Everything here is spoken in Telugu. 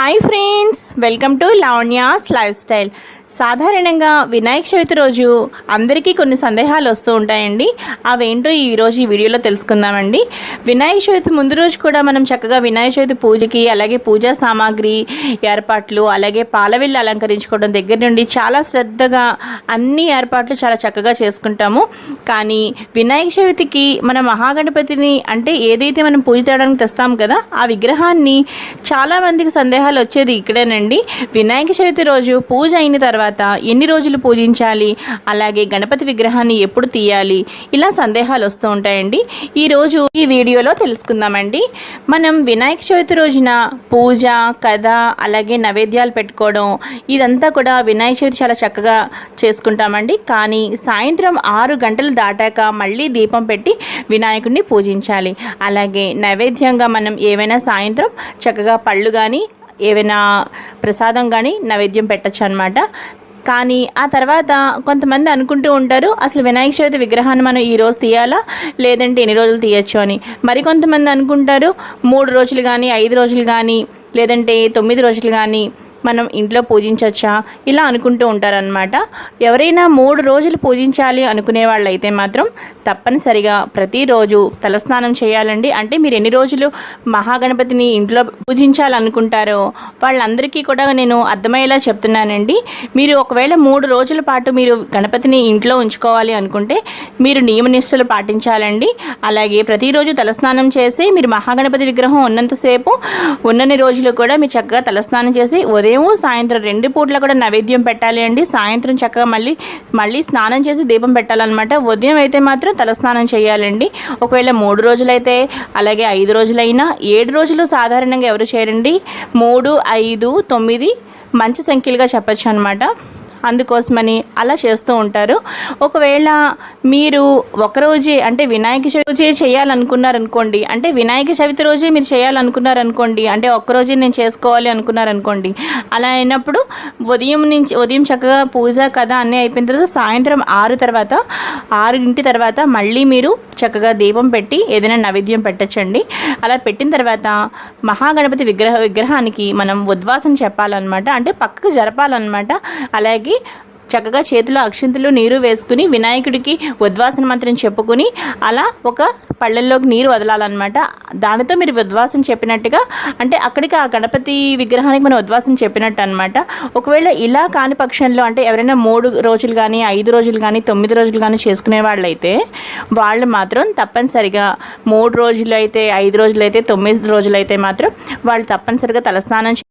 hi friends welcome to Lavanya's lifestyle సాధారణంగా వినాయక చవితి రోజు అందరికీ కొన్ని సందేహాలు వస్తూ ఉంటాయండి. అవేంటో ఈరోజు ఈ వీడియోలో తెలుసుకుందామండి. వినాయక చవితి ముందు రోజు కూడా మనం చక్కగా వినాయక చవితి పూజకి అలాగే పూజా సామాగ్రి ఏర్పాట్లు అలాగే పాలవిల్లు అలంకరించుకోవడం దగ్గర నుండి చాలా శ్రద్ధగా అన్ని ఏర్పాట్లు చాలా చక్కగా చేసుకుంటాము. కానీ వినాయక చవితికి మన మహాగణపతిని అంటే ఏదైతే మనం పూజ చేయడానికి తెస్తాం కదా ఆ విగ్రహాన్ని చాలామందికి సందేహాలు వచ్చేది ఇక్కడేనండి. వినాయక చవితి రోజు పూజ అయిన తర్వాత తర్వాత ఎన్ని రోజులు పూజించాలి? అలాగే గణపతి విగ్రహాన్ని ఎప్పుడు తీయాలి? ఇలా సందేహాలు వస్తూ ఉంటాయండి. ఈరోజు ఈ వీడియోలో తెలుసుకుందామండి. మనం వినాయక చవితి రోజున పూజ కథ అలాగే నైవేద్యాలు పెట్టుకోవడం ఇదంతా కూడా వినాయక చవితి చాలా చక్కగా చేసుకుంటామండి. కానీ సాయంత్రం ఆరు గంటలు దాటాక మళ్ళీ దీపం పెట్టి వినాయకుడిని పూజించాలి. అలాగే నైవేద్యంగా మనం ఏవైనా సాయంత్రం చక్కగా పళ్ళు కానీ ఏవైనా ప్రసాదం కానీ నైవేద్యం పెట్టచ్చు అనమాట కానీ ఆ తర్వాత కొంతమంది అనుకుంటూ ఉంటారు అసలు వినాయక చవితి విగ్రహాన్ని మనం ఈ రోజు తీయాలా? లేదంటే ఎన్ని రోజులు తీయచ్చు అని. మరికొంతమంది అనుకుంటారు మూడు రోజులు కానీ ఐదు రోజులు కానీ లేదంటే తొమ్మిది రోజులు కానీ మనం ఇంట్లో పూజించవచ్చా ఇలా అనుకుంటూ ఉంటారనమాట ఎవరైనా మూడు రోజులు పూజించాలి అనుకునే వాళ్ళైతే మాత్రం తప్పనిసరిగా ప్రతిరోజు తలస్నానం చేయాలండి. అంటే మీరు ఎన్ని రోజులు మహాగణపతిని ఇంట్లో పూజించాలనుకుంటారో వాళ్ళందరికీ కూడా నేను అర్థమయ్యేలా చెప్తున్నానండి. మీరు ఒకవేళ మూడు రోజుల పాటు మీరు గణపతిని ఇంట్లో ఉంచుకోవాలి అనుకుంటే మీరు నియమనిష్టలు పాటించాలండి. అలాగే ప్రతిరోజు తలస్నానం చేసి మీరు మహాగణపతి విగ్రహం ఉన్నంతసేపు ఉన్నన్ని రోజులు కూడా మీరు చక్కగా తలస్నానం చేసి ఉదయం ఉదయం సాయంత్రం రెండు పూట్ల కూడా నైవేద్యం పెట్టాలి అండి. సాయంత్రం చక్కగా మళ్ళీ మళ్ళీ స్నానం చేసి దీపం పెట్టాలన్నమాట. ఉదయం అయితే మాత్రం తలస్నానం చేయాలండి. ఒకవేళ మూడు రోజులైతే అలాగే ఐదు రోజులైనా ఏడు రోజులు సాధారణంగా ఎవరు చేయరండి? మూడు ఐదు తొమ్మిది మంచి సంఖ్యలుగా చెప్పచ్చు అనమాట అందుకోసమని అలా చేస్తూ ఉంటారు. ఒకవేళ మీరు ఒకరోజే అంటే వినాయక చవితి చేయాలనుకున్నారనుకోండి అంటే వినాయక చవితి రోజే మీరు చేయాలనుకున్నారనుకోండి అంటే ఒక్కరోజే నేను చేసుకోవాలి అనుకున్నారనుకోండి అలా అయినప్పుడు ఉదయం నుంచి ఉదయం చక్కగా పూజ కథ అన్నీ అయిపోయిన తర్వాత సాయంత్రం ఆరు తర్వాత ఆరింటి తర్వాత మళ్ళీ మీరు చక్కగా దీపం పెట్టి ఏదైనా నైవేద్యం పెట్టచ్చండి. అలా పెట్టిన తర్వాత మహాగణపతి విగ్రహ విగ్రహానికి మనం ఉద్వాసన చెప్పాలన్నమాట అంటే పక్కకు జరపాలన్నమాట. అలాగే చక్కగా చేతిలో అక్షింతలు నీరు వేసుకుని వినాయకుడికి ఉద్వాసన మంత్రం చెప్పుకుని అలా ఒక పళ్ళల్లోకి నీరు వదలాలన్నమాట. దానితో మీరు ఉద్వాసం చెప్పినట్టుగా అంటే అక్కడికి ఆ గణపతి విగ్రహానికి మనం ఉద్వాసం చెప్పినట్టు అనమాట ఒకవేళ ఇలా కాని పక్షంలో అంటే ఎవరైనా మూడు రోజులు కానీ ఐదు రోజులు కానీ తొమ్మిది రోజులు కానీ చేసుకునే వాళ్ళైతే వాళ్ళు మాత్రం తప్పనిసరిగా మూడు రోజులు అయితే ఐదు రోజులు అయితే తొమ్మిది రోజులు అయితే మాత్రం వాళ్ళు తప్పనిసరిగా తలస్నానం